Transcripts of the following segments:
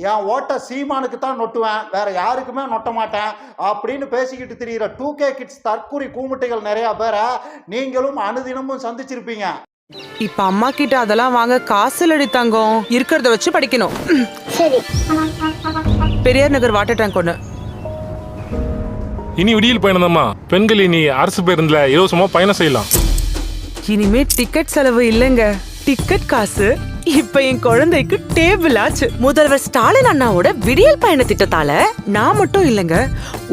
என் ஓட்டை சீமானுக்கு தான் நொட்டுவேன். வேற யாருக்குமே நொட்ட மாட்டேன். அப்படின்னு பேசிக்கிட்டு திரியிற டூ கே கிட்ஸ் தற்குறி கூமுட்டைகள் நிறைய பேரை நீங்களும் அனுதினமும் சந்திச்சிருப்பீங்க. இப்ப அம்மா கிட்ட அதெல்லாம் வாங்க காசு இல்லடி தங்கம் இருக்கிறத வச்சு படிக்கணும். சரி. பெரியார் நகர் வாட்டர் டேங்க் ஒண்ணு. இனி விடியல் பயணம்தாம்மா பெண்கள் இனி அரசு பேருந்துல இலவசமா பயணம் செய்யலாம். இனிமே டிக்கெட் செலவு இல்லைங்க. டிக்கெட் காசு. இப்ப என் குழந்தைக்கு டேபிள் ஆச்சு. முதல்வர் ஸ்டாலின் அண்ணாவோட விடியல் பயண திட்டத்தால நான் மட்டும் இல்லைங்க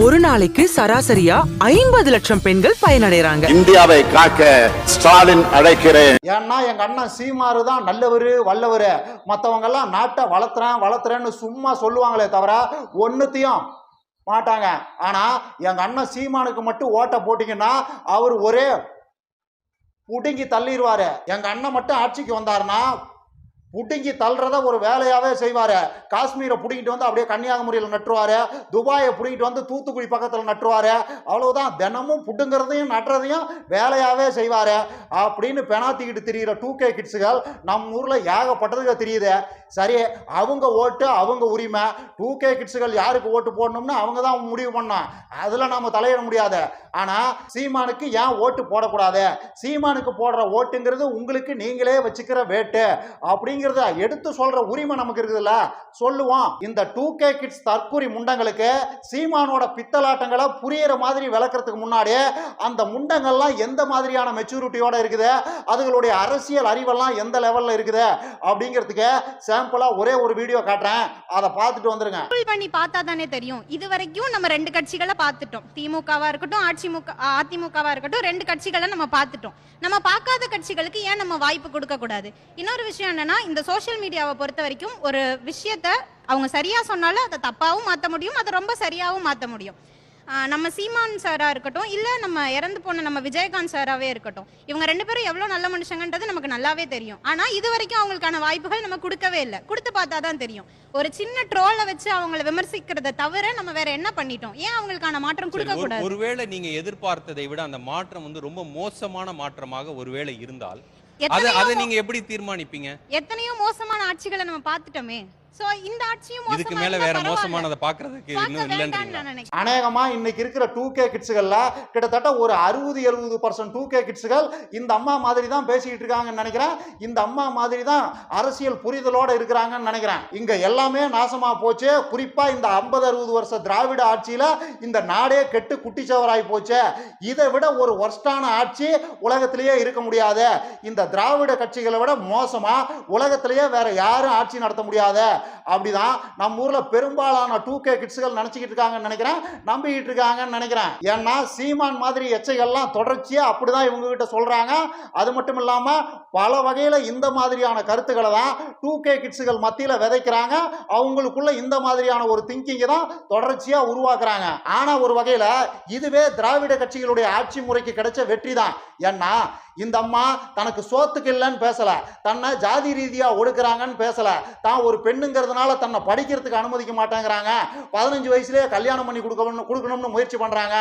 ஒரு நாளைக்கு சராசரியா ஐம்பது லட்சம் பெண்கள் பயனடைறாங்க. இந்தியாவை காக்க ஸ்டாலின் அழைக்கிறேன். ஏன்னா எங்க அண்ணன் சீமாரு தான் நல்லவர் வல்லவர். மற்றவங்க எல்லாம் நாட்டை வளர்த்துறேன் வளர்த்துறேன்னு சும்மா சொல்லுவாங்களே தவிர ஒன்றுத்தையும் மாட்டாங்க. ஆனா எங்க அண்ணன் சீமானுக்கு மட்டும் ஓட்டை போட்டீங்கன்னா அவர் ஒரே புடுங்கி தள்ளிடுவாரு எங்க அண்ணன் மட்டும் ஆட்சிக்கு வந்தாருன்னா புடுங்கி தள்ளுறத ஒரு வேலையாகவே செய்வார். காஷ்மீரை பிடிக்கிட்டு வந்து அப்படியே கன்னியாகுமரியில் நட்டுருவார். துபாயை பிடிக்கிட்டு வந்து தூத்துக்குடி பக்கத்தில் நட்டுருவார். அவ்வளோதான் தினமும் புடுங்கிறதையும் நட்டுறதையும் வேலையாகவே செய்வார். அப்படின்னு பெனாத்திக்கிட்டு திரியிற டூ கே கிட்ஸுகள் நம்ம ஊரில் ஏகப்பட்டதுக்கு தெரியுது. சரி அவங்க ஓட்டு அவங்க உரிமை. டூ கே கிட்ஸுகள் யாருக்கு ஓட்டு போடணும்னு அவங்க தான் முடிவு பண்ணோம். அதில் நம்ம தலையிட முடியாது. ஆனால் சீமானுக்கு ஏன் ஓட்டு போடக்கூடாது? சீமானுக்கு போடுற ஓட்டுங்கிறது உங்களுக்கு நீங்களே வச்சுக்கிற வேட்டு. அப்படிங்கிறத எடுத்து சொல்கிற உரிமை நமக்கு இருக்குதுல்ல. சொல்லுவோம். இந்த டூ கே கிட்ஸ் தற்கூரி முண்டங்களுக்கு சீமானோட பித்தலாட்டங்களை புரியிற மாதிரி விளக்குறதுக்கு முன்னாடியே அந்த முண்டங்கள்லாம் எந்த மாதிரியான மெச்சூரிட்டியோட இருக்குது. அதுங்களுடைய அரசியல் அறிவெல்லாம் எந்த லெவல்ல இருக்குது? அப்படிங்கிறதுக்கு சாம்பிளா ஒரே ஒரு வீடியோ காட்டுறேன். அதை பார்த்துட்டு வந்துருங்க. பண்ணி பார்த்தா தானே தெரியும். இது வரைக்கும் நம்ம ரெண்டு கட்சிகளை பார்த்துட்டோம். திமுகவா இருக்கட்டும் ஆட்சிமுக அதிமுகவா இருக்கட்டும் ரெண்டு கட்சிகளை நம்ம பார்த்துட்டோம். நம்ம பார்க்காத கட்சிகளுக்கு ஏன் நம்ம வாய்ப்பு கொடுக்க கூடாது? இன்னொரு விஷயம் என்னன்னா இந்த சோஷியல் மீடியாவை பொறுத்த வரைக்கும் ஒரு விஷயத்த அவங்க சரியா சொன்னாலும் அதை தப்பாவும் மாற்ற முடியும் அதை ரொம்ப சரியாவும் மாற்ற முடியும். நம்ம சீமான் சாரா இருக்கட்டும் இல்ல நம்ம இறந்து போன நம்ம விஜயகாந்த் சாராவே இருக்கட்டும். இவங்க ரெண்டு பேரும் எவ்வளவு நல்ல மனுஷங்கன்றது நமக்கு நல்லாவே தெரியும். ஆனா இது வரைக்கும் அவங்களுக்கான வாய்ப்புகள் நம்ம கொடுக்கவே இல்லை. கொடுத்து பார்த்தா தான் தெரியும். ஒரு சின்ன ட்ரோலை வச்சு அவங்கள விமர்சிக்கிறத தவிர நம்ம வேற என்ன பண்ணிட்டோம்? ஏன் அவங்களுக்கான மாற்றம் கொடுக்க கூடாது ஒருவேளை நீங்க எதிர்பார்த்ததை விட அந்த மாற்றம் வந்து ரொம்ப மோசமான மாற்றமாக ஒருவேளை இருந்தால் அதை நீங்க எப்படி தீர்மானிப்பீங்க? எத்தனையோ மோசமான ஆட்சிகளை நம்ம பார்த்துட்டோமே. சோ இந்த ஆட்சியும் இதுக்கு மேல வேற. மோசமானதை பாக்குறதுக்கு இன்னும் நினைக்கிறேன். அநேகமா இன்னைக்கு இருக்கிற டூ கே கிட்ஸுகள்ல கிட்டத்தட்ட ஒரு அறுபது எழுபது பர்சன்ட் டூ கே கிட்ஸுகள் இந்த அம்மா மாதிரி தான் பேசிக்கிட்டு இருக்காங்கன்னு நினைக்கிறேன். இந்த அம்மா மாதிரி தான் அரசியல் புரிதலோட இருக்கிறாங்கன்னு நினைக்கிறேன். இங்க எல்லாமே நாசமா போச்சு. குறிப்பா இந்த ஐம்பது அறுபது வருஷ திராவிட ஆட்சியில இந்த நாடே கெட்டு குட்டிச்சவராய் போச்சு. இதை விட ஒரு ஒர்ஸ்டான ஆட்சி உலகத்திலேயே இருக்க முடியாது. இந்த திராவிட கட்சிகளை விட மோசமா உலகத்திலேயே வேற யாரும் ஆட்சி நடத்த முடியாது. அப்படிதான் நம்ம ஊர்ல பெரும்பாலான டூ கே கிட்ஸுகள் நினைச்சுக்கிட்டு இருக்காங்கன்னு நினைக்கிறேன் நம்பிக்கிட்டு இருக்காங்கன்னு நினைக்கிறேன். ஏன்னா சீமான் மாதிரி எச்சைகள்லாம் தொடர்ச்சியா அப்படிதான் இவங்க கிட்ட சொல்றாங்க. அது மட்டும் இல்லாம பல வகையில இந்த மாதிரியான கருத்துக்களை தான் டூ கே கிட்ஸுகள் மத்தியில விதைக்கிறாங்க. அவங்களுக்குள்ள இந்த மாதிரியான ஒரு திங்கிங்கை தான் தொடர்ச்சியா உருவாக்குறாங்க. ஆனா ஒரு வகையில இதுவே திராவிட கட்சிகளுடைய ஆட்சி முறைக்கு கிடைச்ச வெற்றி தான். ஏன்னா இந்த அம்மா தனக்கு சோத்துக்கு இல்லைன்னு பேசல. தன்னை ஜாதி ரீதியா ஒடுக்குறாங்கன்னு பேசல. தான் ஒரு பெண்ணுங்க பெண்ணுங்கிறதுனால தன்னை படிக்கிறதுக்கு அனுமதிக்க மாட்டேங்கிறாங்க. பதினஞ்சு வயசுலேயே கல்யாணம் பண்ணி கொடுக்கணும் கொடுக்கணும்னு முயற்சி பண்ணுறாங்க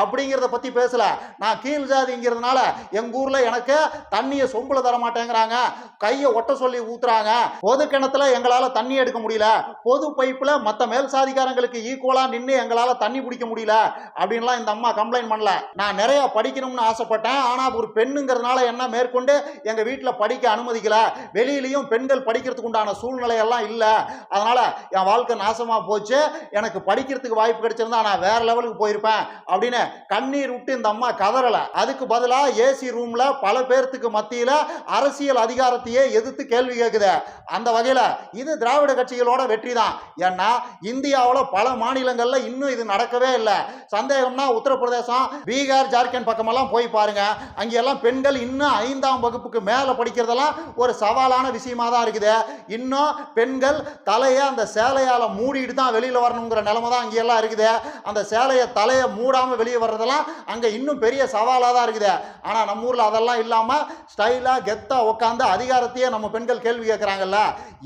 அப்படிங்கிறத பற்றி பேசலை. நான் கீழ் ஜாதிங்கிறதுனால எங்கள் ஊரில் எனக்கு தண்ணியை சொம்பில் தர மாட்டேங்கிறாங்க. கையை ஒட்ட சொல்லி ஊத்துறாங்க. பொது கிணத்துல எங்களால் தண்ணி எடுக்க முடியல. பொது பைப்பில் மற்ற மேல் சாதிக்காரங்களுக்கு ஈக்குவலாக நின்று எங்களால் தண்ணி பிடிக்க முடியல. அப்படின்லாம் இந்த அம்மா கம்ப்ளைண்ட் பண்ணல. நான் நிறைய படிக்கணும்னு ஆசைப்பட்டேன். ஆனால் ஒரு பெண்ணுங்கிறதுனால என்ன மேற்கொண்டு எங்கள் வீட்டில் படிக்க அனுமதிக்கல. வெளியிலையும் பெண்கள் படிக்கிறதுக்கு உண்டான சூழ்நிலையெல்லாம் இல்லை. அதனால என் வாழ்க்கை நாசமாக போச்சு. எனக்கு படிக்கிறதுக்கு வாய்ப்பு கிடைச்சிருந்தா நான் வேற லெவலுக்கு போயிருப்பேன் அப்படின்னு கண்ணீர் விட்டு இந்த அம்மா கதறல. அதுக்கு பதிலாக ஏசி ரூமில் பல பேர்த்துக்கு மத்தியில் அரசியல் அதிகாரத்தையே எதிர்த்து கேள்வி கேட்குது அந்த வகையில் இது திராவிட கட்சிகளோட வெற்றி தான் ஏன்னா இந்தியாவில் பல மாநிலங்களில் இன்னும் இது நடக்கவே இல்லை. சந்தேகம்னா உத்தரப்பிரதேசம் பீகார் ஜார்க்கண்ட் பக்கமெல்லாம் போய் பாருங்க. அங்கெல்லாம் பெண்கள் இன்னும் ஐந்தாம் வகுப்புக்கு மேலே படிக்கிறதெல்லாம் ஒரு சவாலான விஷயமா தான் இருக்குது. இன்னும் பெண்கள் தலையை அந்த சேலையால் மூடிட்டு தான் வெளியில் வரணுங்கிற நிலமை தான் அங்கேயெல்லாம் இருக்குது. அந்த சேலையை தலையை மூடாமல் வெளியே வர்றதெல்லாம் அங்கே இன்னும் பெரிய சவாலாக தான் இருக்குது. ஆனால் நம்ம ஊரில் அதெல்லாம் இல்லாமல் ஸ்டைலாக கெத்தாக உட்காந்து அதிகாரத்தையே நம்ம பெண்கள் கேள்வி கேட்குறாங்கல்ல?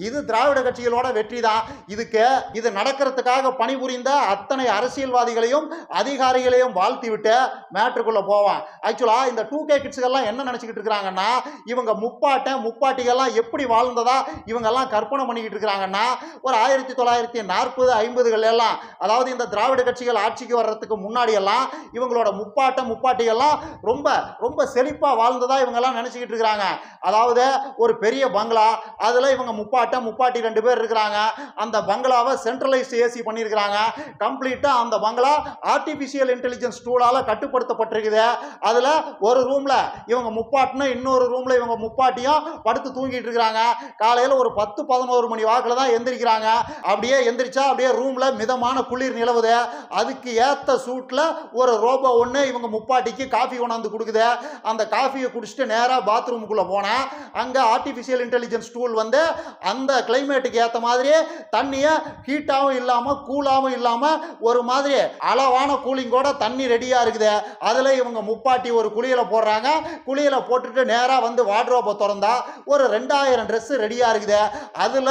இது திராவிட கட்சிகளோட வெற்றி தான். இதுக்கு இது நடக்கிறதுக்காக பணிபுரிந்த அத்தனை அரசியல்வாதிகளையும் அதிகாரிகளையும் வாழ்த்தி விட்டு மேட்ருக்குள்ளே போவான் ஆக்சுவலாக இந்த டூ கே கிட்ஸுகள்லாம் என்ன நினச்சிக்கிட்டு இருக்கிறாங்கன்னா இவங்க முப்பாட்டை முப்பாட்டிகள்லாம் எப்படி வாழ்ந்ததா இவங்கெல்லாம் கற்பனை பண்ணிக்கிட்டு இருக்கிறாங்க. இருக்கிறாங்கன்னா ஒரு ஆயிரத்தி தொள்ளாயிரத்தி நாற்பது ஐம்பதுகள் எல்லாம் அதாவது இந்த திராவிட கட்சிகள் ஆட்சிக்கு வர்றதுக்கு முன்னாடி எல்லாம் இவங்களோட முப்பாட்டம் முப்பாட்டிகள்லாம் ரொம்ப ரொம்ப செழிப்பாக வாழ்ந்ததா இவங்கெல்லாம் நினச்சிக்கிட்டு இருக்கிறாங்க. அதாவது ஒரு பெரிய பங்களா அதில் இவங்க முப்பாட்டம் முப்பாட்டி ரெண்டு பேர் இருக்கிறாங்க. அந்த பங்களாவை சென்ட்ரலைஸ் ஏசி பண்ணியிருக்கிறாங்க. கம்ப்ளீட்டாக அந்த பங்களா ஆர்டிஃபிஷியல் இன்டெலிஜென்ஸ் டூலால் கட்டுப்படுத்தப்பட்டிருக்குது. அதில் ஒரு ரூமில் இவங்க முப்பாட்டினா இன்னொரு ரூமில் இவங்க முப்பாட்டியும் படுத்து தூங்கிட்டு இருக்கிறாங்க. காலையில் ஒரு பத்து பதினோரு மணி வாக்கில் தான் எந்திரிக்கிறாங்க. அப்படியே எந்திரிச்சா அப்படியே ரூமில் மிதமான குளிர் நிலவுது. அதுக்கு ஏற்ற சூட்டில் ஒரு ரோபோ ஒன்று இவங்க முப்பாட்டிக்கு காஃபி கொண்டாந்து கொடுக்குது. அந்த காஃபியை குடிச்சிட்டு நேராக பாத்ரூமுக்குள்ளே போனேன். அங்கே ஆர்டிஃபிஷியல் இன்டெலிஜென்ஸ் டூல் வந்து அந்த கிளைமேட்டுக்கு ஏற்ற மாதிரி தண்ணியை ஹீட்டாகவும் இல்லாமல் கூலாகவும் இல்லாமல் ஒரு மாதிரி அளவான கூலிங்கோட தண்ணி ரெடியாக இருக்குது. அதில் இவங்க முப்பாட்டி ஒரு குளியில் போடுறாங்க. குளியில் போட்டுட்டு நேராக வந்து வார்ட்ரோப்பை திறந்தா ஒரு ரெண்டாயிரம் ட்ரெஸ்ஸு ரெடியாக இருக்குது. அதில்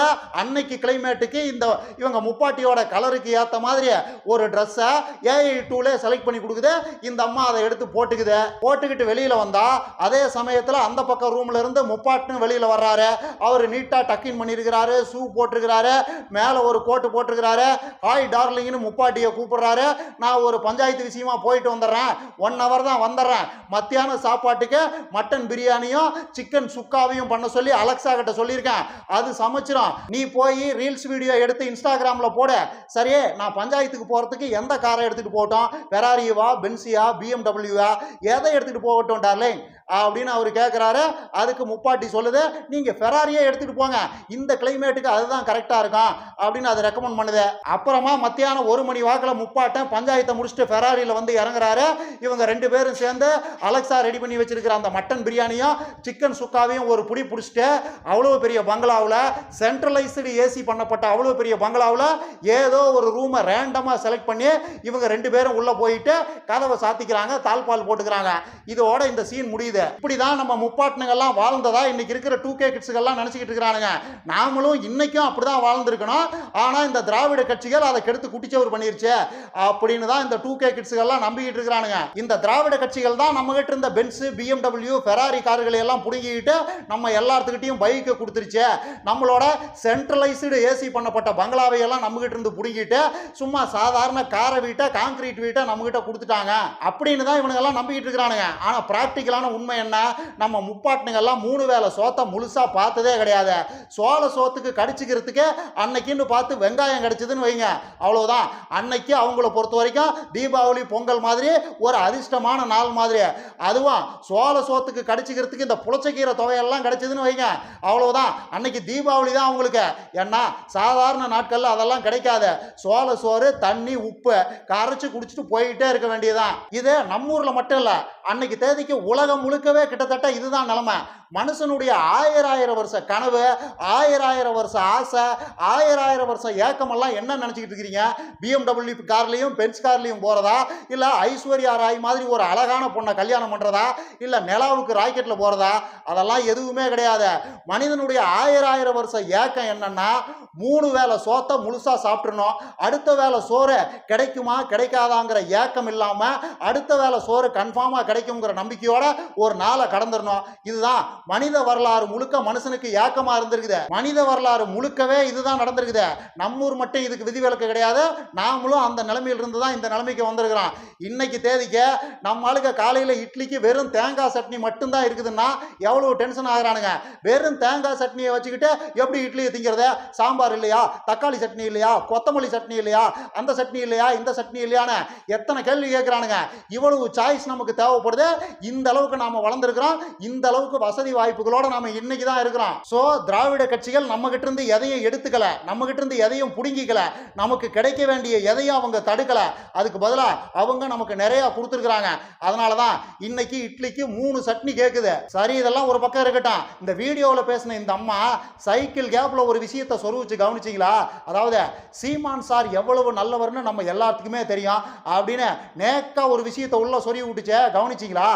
அன்னைக்கு கிளைமேட்டுக்கு இந்த இவங்க முப்பாட்டியோட கலருக்கு ஏற்ற மாதிரி ஒரு ட்ரெஸ்ஸை ஏஐ டூலே செலக்ட் பண்ணி கொடுக்குது. இந்த அம்மா அதை எடுத்து போட்டுக்குது. போட்டுக்கிட்டு வெளியில் வந்தா அதே சமயத்தில் அந்த பக்கம் ரூம்ல இருந்து முப்பாட்டுன்னு வெளியில் வர்றாரு. அவர் நீட்டாக டக்கின் பண்ணியிருக்கிறாரு ஷூ போட்டிருக்கிறாரு மேலே ஒரு கோட்டு போட்டிருக்கிறாரு. ஹாய் டார்லிங்னு முப்பாட்டியை கூப்பிடுறாரு. நான் ஒரு பஞ்சாயத்து விஷயமா போயிட்டு வந்துடுறேன். ஒன் ஹவர் தான் வந்துடுறேன். மத்தியான சாப்பாட்டுக்கு மட்டன் பிரியாணியும் சிக்கன் சுக்காவையும் பண்ண சொல்லி அலெக்ஸா கிட்ட சொல்லியிருக்கேன். அது சமைச்சிரும். நீ போய் ரீல்ஸ் வீடியோ எடுத்து இன்ஸ்டாகிராமில் போட. சரியே நான் பஞ்சாயத்துக்கு போகிறதுக்கு எந்த காரை எடுத்துகிட்டு போகட்டும்? பெராரியவா பென்சியா பிஎம்டபிள்யூவா எதை எடுத்துகிட்டு போகட்டும் டார்லிங் அப்படின்னு அவர் கேட்குறாரு அதுக்கு முப்பாட்டி சொல்லுது நீங்கள் ஃபெராரியே எடுத்துகிட்டு போங்க. இந்த கிளைமேட்டுக்கு அதுதான் கரெக்டாக இருக்கும். அப்படின்னு அதை ரெக்கமெண்ட் பண்ணுது. அப்புறமா மத்தியானம் ஒரு மணி வாக்கில் முப்பாட்டன் பஞ்சாயத்தை முடிச்சுட்டு ஃபெராரியில் வந்து இறங்குறாரு. இவங்க ரெண்டு பேரும் சேர்ந்து அலெக்ஸா ரெடி பண்ணி வச்சிருக்கிற அந்த மட்டன் பிரியாணியும் சிக்கன் சுக்காவையும் ஒரு புடி பிடிச்சிட்டு அவ்வளோ பெரிய பங்களாவில் சென்ட்ரலைஸ்டு ஏசி பண்ணப்பட்ட அவ்வளோ பெரிய பங்களாவில் ஏதோ ஒரு ரூமை ரேண்டமாக செலக்ட் பண்ணி இவங்க ரெண்டு பேரும் உள்ளே போயிட்டு கதவை சாத்திக்கிறாங்க தாழ்பால் போட்டுக்கிறாங்க. இதோட இந்த சீன் முடியுது. இப்படிதான் நம்ம நம்ம முப்பாட்டினுங்கெல்லாம் வாழ்ந்ததா இன்னைக்கு இருக்கிற டூ கே கிட்ஸுகள்லாம் நினச்சிக்கிட்டு இருக்கிறானுங்க. நாமளும் இன்னைக்கும் அப்படிதான் வாழ்ந்திருக்கணும். ஆனா ஆனால் இந்த திராவிட கட்சிகள் அதை கெடுத்து குட்டிச்சவர் பண்ணிருச்சு அப்படின்னு தான் இந்த டூ கே கிட்ஸுகள்லாம் நம்பிக்கிட்டு இருக்கிறானுங்க. இந்த திராவிட கட்சிகள் தான் நம்ம கிட்ட இருந்த பென்ஸ் பிஎம்டபிள்யூ ஃபெராரி கார்களை எல்லாம் புடுங்கிக்கிட்டு நம்ம எல்லாத்துக்கிட்டையும் பைக்கை கொடுத்துருச்சு. நம்மளோட சென்ட்ரலைஸ்டு ஏசி பண்ணப்பட்ட பங்களாவை எல்லாம் நம்மகிட்ட இருந்து புடுங்கிட்டு சும்மா சாதாரண காரை வீட்டை காங்கிரீட் வீட்டை நம்மகிட்ட கொடுத்துட்டாங்க. அப்படின்னு தான் இவனுங்கெல்லாம் நம்பிக்கிட்டு இருக்கிறானுங்க. ஆனால் ப்ராக்டிக்கலான உண்மை என்ன? நம்ம முப்பாட்டுனுங்கெல்லாம் மூணு வேளை சோத்தை முழுசாக பார்த்ததே கிடையாது. சோள சோத்துக்கு கடிச்சிக்கிறதுக்கே அன்னைக்குன்னு பார்த்து வெங்காயம் கிடைச்சதுன்னு வைங்க. அவ்வளோதான் அன்னைக்கு அவங்கள பொறுத்த வரைக்கும் தீபாவளி பொங்கல் மாதிரி ஒரு அதிர்ஷ்டமான நாள் மாதிரி அதுவும் சோள சோத்துக்கு கடிச்சிக்கிறதுக்கு இந்த புளிச்சக்கீரை துவையெல்லாம் கிடச்சிதுன்னு வைங்க. அவ்வளோதான் அன்னைக்கு தீபாவளி தான் அவங்களுக்கு. ஏன்னா சாதாரண நாட்களில் அதெல்லாம் கிடைக்காது. சோள சோறு தண்ணி உப்பு கரைச்சி குடிச்சிட்டு போயிட்டே இருக்க வேண்டியதுதான். இது நம்ம ஊரில் மட்டும் இல்லை அன்னைக்கு தேதிக்கு உலகம் முழுக்கவே கிட்டத்தட்ட இதுதான் நிலைமை. மனுஷனுடைய ஆயிரம் வருஷ கனவு ஆயிரம் வருஷ ஆசை ஆயிரம் வருஷ ஏக்கமெல்லாம் என்ன நினச்சிக்கிட்டு இருக்கிறீங்க? பிஎம்டபிள்யூ கார்லேயும் பென்ஸ் கார்லேயும் போகிறதா இல்லை ஐஸ்வர்யா ராய் மாதிரி ஒரு அழகான பொண்ணை கல்யாணம் பண்ணுறதா இல்லை நிலாவுக்கு ராக்கெட்டில் போகிறதா அதெல்லாம் எதுவுமே கிடையாது. மனிதனுடைய ஆயிரம் வருஷ ஏக்கம் என்னன்னா மூணு வேளை சோத்தை முழுசாக சாப்பிட்றணும் அடுத்த வேளை சோறு கிடைக்குமா கிடைக்காதாங்கிற ஏக்கம் இல்லாமல் அடுத்த வேளை சோறு கன்ஃபார்மாக கிடைக்குங்கிற நம்பிக்கையோட ஒரு நாளை கடந்துடணும் இதுதான் மனித வரலாறு முழுக்க மனுஷனுக்கு ஏக்கமாக இருந்திருக்குது. மனித வரலாறு முழுக்கவே இதுதான் நடந்திருக்குது. நம்ம ஊர் மட்டும் இதுக்கு விதிவிலக்கு கிடையாது. நாமளும் அந்த நிலைமையில் இருந்து தான் இந்த நிலைமைக்கு வந்திருக்கிறோம். இன்னைக்கு தேதிக்கு நம்ம ஆளுங்க காலையில் இட்லிக்கு வெறும் தேங்காய் சட்னி மட்டும்தான் இருக்குதுன்னா எவ்வளோ டென்ஷன் ஆகிறானுங்க. வெறும் தேங்காய் சட்னியை வச்சுக்கிட்டு எப்படி இட்லியை திங்கிறத? சாம்பார் இல்லையா? தக்காளி சட்னி இல்லையா? கொத்தமல்லி சட்னி இல்லையா? அந்த சட்னி இல்லையா? இந்த சட்னி இல்லையான்னு எத்தனை கேள்வி கேட்குறானுங்க இவ்வளவு சாய்ஸ் நமக்கு தேவைப்படுது. இந்த அளவுக்கு நாம வளர்ந்துருக்கிறோம். இந்த அளவுக்கு வசதி வாய்ப்புகளோட நாம இன்னைக்கு தான் இருக்கிறோம். ஸோ திராவிட கட்சிகள் நம்ம கிட்ட இருந்து எதையும் எடுத்துக்கல நம்ம கிட்ட இருந்து எதையும் புடுங்கிக்கல நமக்கு கிடைக்க வேண்டிய எதையும் அவங்க தடுக்கல. அதுக்கு பதிலாக அவங்க நமக்கு நிறைய கொடுத்துருக்குறாங்க. அதனால தான் இன்னைக்கு இட்லிக்கு மூணு சட்னி கேட்குது சரி இதெல்லாம் ஒரு பக்கம் இருக்கட்டும். இந்த வீடியோவில் பேசின இந்த அம்மா சைக்கிள் கேப்பில் ஒரு விஷயத்தை சொருவிச்சு கவனிச்சிங்களா? அதாவது சீமான் சார் எவ்வளவு நல்லவர்னு நம்ம எல்லாத்துக்குமே தெரியும் அப்படின்னு நேக்கா ஒரு விஷயத்தை உள்ள சொருவி விட்டுச்சே. கவனிச்சிங்களா?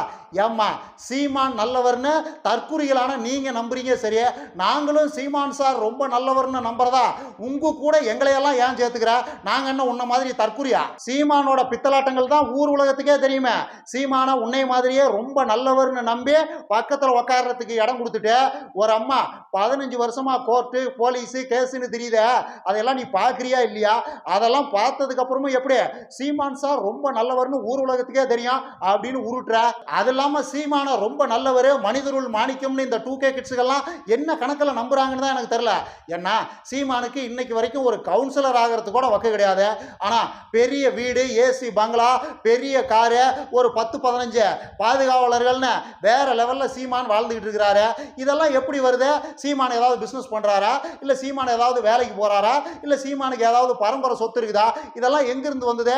ஏம்மா சீமான் நல்லவர்னு தற்கொலை நற்குறிகளான நீங்க நம்புறீங்க சரியா? நாங்களும் சீமான் சார் ரொம்ப நல்லவர்னு நம்புறதா? உங்க கூட எங்களையெல்லாம் ஏன் சேர்த்துக்கிற? நாங்க என்ன உன்ன மாதிரி தற்குறியா? சீமானோட பித்தலாட்டங்கள் தான் ஊர் உலகத்துக்கே தெரியுமே. சீமான உன்னை மாதிரியே ரொம்ப நல்லவர்னு நம்பி பக்கத்துல உட்காடுறதுக்கு இடம் கொடுத்துட்டு ஒரு அம்மா பதினஞ்சு வருஷமா கோர்ட்டு போலீஸு கேஸுன்னு தெரியுதே அதையெல்லாம் நீ பார்க்குறியா இல்லையா? அதெல்லாம் பார்த்ததுக்கப்புறமும் எப்படி? சீமான் சார் ரொம்ப நல்லவர்னு ஊர் உலகத்துக்கே தெரியும் அப்படின்னு உருட்டுற. அது இல்லாம சீமான ரொம்ப நல்லவர் மனிதருள் மாணிக்கம்னு இந்த டூ கே கிட்ஸுகள்லாம் என்ன கணக்கில் நம்புறாங்கன்னு தான் எனக்கு தெரியல. ஏன்னா சீமானுக்கு இன்னைக்கு வரைக்கும் ஒரு கவுன்சிலர் ஆகிறது கூட வக்கு கிடையாது. ஆனா பெரிய வீடு ஏசி பங்களா பெரிய காரு ஒரு பத்து பதினஞ்சு பாதுகாவலர்கள்னு வேற லெவல்ல சீமான் வாழ்ந்துகிட்டு இருக்கிறாரு. இதெல்லாம் எப்படி வருது? சீமான் ஏதாவது பிஸ்னஸ் பண்றாரா? இல்லை சீமான் ஏதாவது வேலைக்கு போறாரா? இல்ல சீமானுக்கு ஏதாவது பரம்பரை சொத்து இருக்குதா? இதெல்லாம் எங்கிருந்து வந்தது?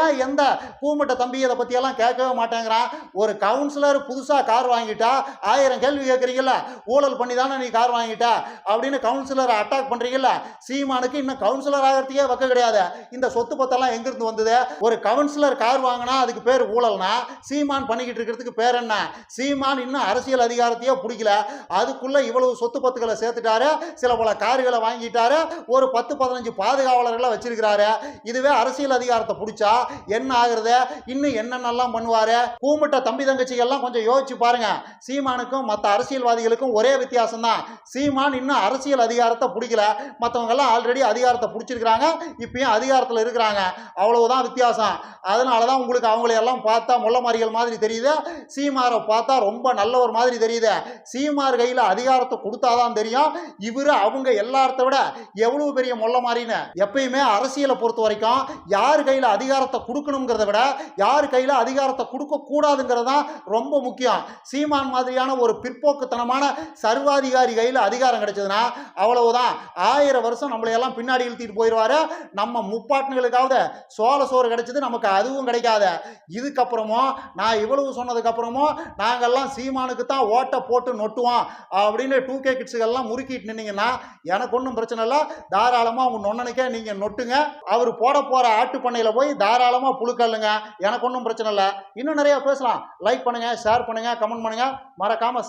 ஏன் எந்த கூமிட்ட தம்பி இதை பற்றியெல்லாம் கேட்கவே மாட்டேங்கிறான்? ஒரு கவுன்சிலர் புதுசா கார் வாங்கிட்டா ஆயிரம் கேள்வி கேள்வி கேட்குறீங்கல்ல ஊழல் பண்ணி தானே நீ கார் வாங்கிட்ட? அப்படின்னு கவுன்சிலரை அட்டாக் பண்ணுறீங்கல்ல சீமானுக்கு இன்னும் கவுன்சிலர் ஆகிறதுக்கே வக்க கிடையாது. இந்த சொத்து பத்தெல்லாம் எங்கிருந்து வந்தது? ஒரு கவுன்சிலர் கார் வாங்கினா அதுக்கு பேர் ஊழல்னா சீமான் பண்ணிக்கிட்டு இருக்கிறதுக்கு பேர் என்ன? சீமான் இன்னும் அரசியல் அதிகாரத்தையே பிடிக்கல. அதுக்குள்ளே இவ்வளவு சொத்து பத்துக்களை சேர்த்துட்டாரு. சில பல கார்களை வாங்கிட்டாரு. ஒரு பத்து பதினஞ்சு பாதுகாவலர்களை வச்சிருக்கிறாரு. இதுவே அரசியல் அதிகாரத்தை பிடிச்சா என்ன ஆகுறது? இன்னும் என்னென்னலாம் பண்ணுவாரு? கூமிட்ட தம்பி தங்கச்சிகள்லாம் கொஞ்சம் யோசிச்சு பாருங்க. சீமானுக்கும் மற்ற அரசியல்வாதிகளுக்கும் ஒரே வித்தியாசம் தான் சீமான் இன்னும் அரசியல் அதிகாரத்தை பிடிக்கல. மற்றவங்கெல்லாம் ஆல்ரெடி அதிகாரத்தை பிடிச்சிருக்கிறாங்க. இப்பயும் அதிகாரத்தில் இருக்கிறாங்க. அவ்வளவுதான் வித்தியாசம். அதனால தான் உங்களுக்கு அவங்களையெல்லாம் பார்த்தா முள்ளமாரிகள் மாதிரி தெரியுது. சீமாரை பார்த்தா ரொம்ப நல்லவர் மாதிரி தெரியுது. சீமார் கையில் அதிகாரத்தை கொடுத்தாதான் தெரியும். இவர் அவங்க எல்லாத்த விட எவ்வளவு பெரிய முள்ள மாறின்னு. எப்பயுமே அரசியலை பொறுத்த வரைக்கும் யார் கையில் அதிகாரத்தை கொடுக்கணுங்கிறத விட யார் கையில் அதிகாரத்தை கொடுக்கக்கூடாதுங்கிறது தான் ரொம்ப முக்கியம். சீமான் மாதிரியான ஒரு பிற்போக்குத்தனமான சர்வாதிகாரி கையில் அதிகாரம் கிடைச்சதுன்னா அவ்வளவுதான். ஆயிரம் வருஷம் நம்மளையெல்லாம் பின்னாடி இழுத்திட்டு போயிடுவாரு நம்ம முப்பாட்டுகளுக்காவது சோழ சோறு கிடைச்சது நமக்கு அதுவும் கிடைக்காத. இதுக்கப்புறமும் நான் இவ்வளவு சொன்னதுக்கப்புறமும் நாங்கள்லாம் சீமானுக்கு தான் ஓட்டை போட்டு நொட்டுவோம் அப்படின்னு டூ கே கிட்ஸுகள்லாம் முறுக்கிட்டு நின்னீங்கன்னா எனக்கு ஒன்றும் பிரச்சனை இல்லை. தாராளமாக உங்கள் நொன்னனைக்கே நீங்கள் நொட்டுங்க. அவர் போட போகிற ஆட்டு பண்ணையில் போய் தாராளமாக புழுக்கல்லுங்க. எனக்கு ஒன்றும் பிரச்சனை இல்லை. இன்னும் நிறைய பேசலாம். லைக் பண்ணுங்கள் ஷேர் பண்ணுங்கள் கமெண்ட் பண்ணுங்கள் மறக்காமல்